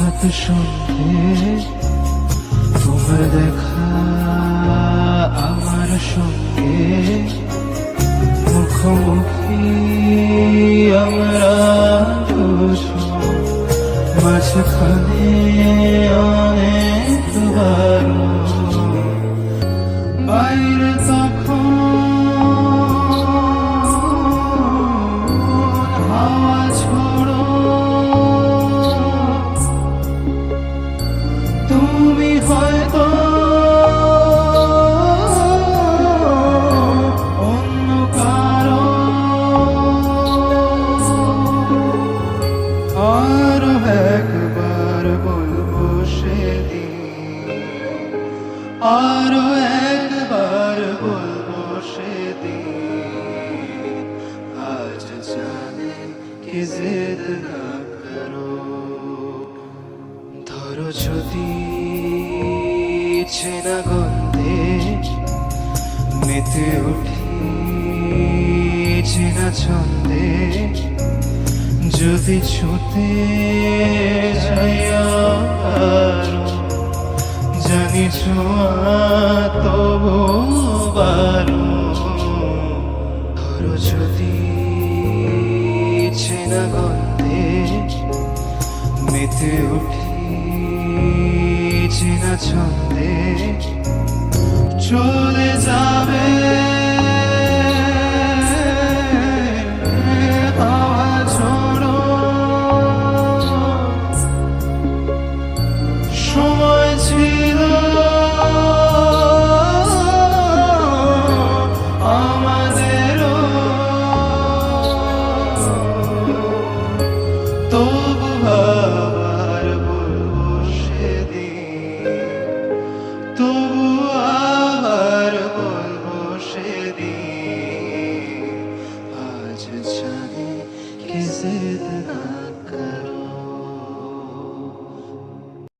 হঠাৎ সন্ধে তোমার দেখা আমার সঙ্গে। মুখোমুখি আমরা মাঝখানে অনেক বারণ আরও একবার বলব সেদিন, আজ জানে কি জেদ না করো। ধরো যদি চেনা গন্ধে মেতে উঠি চেনা ছন্দে যদি ছুতে যাইয়া ছোঁয়া তবু বারো। ধরো যদি চেনা গন্ধে মেতে উঠি চেনা ছন্দে। চলে যাবে তবু আবার বলব সেদিন আজ জানি কিসে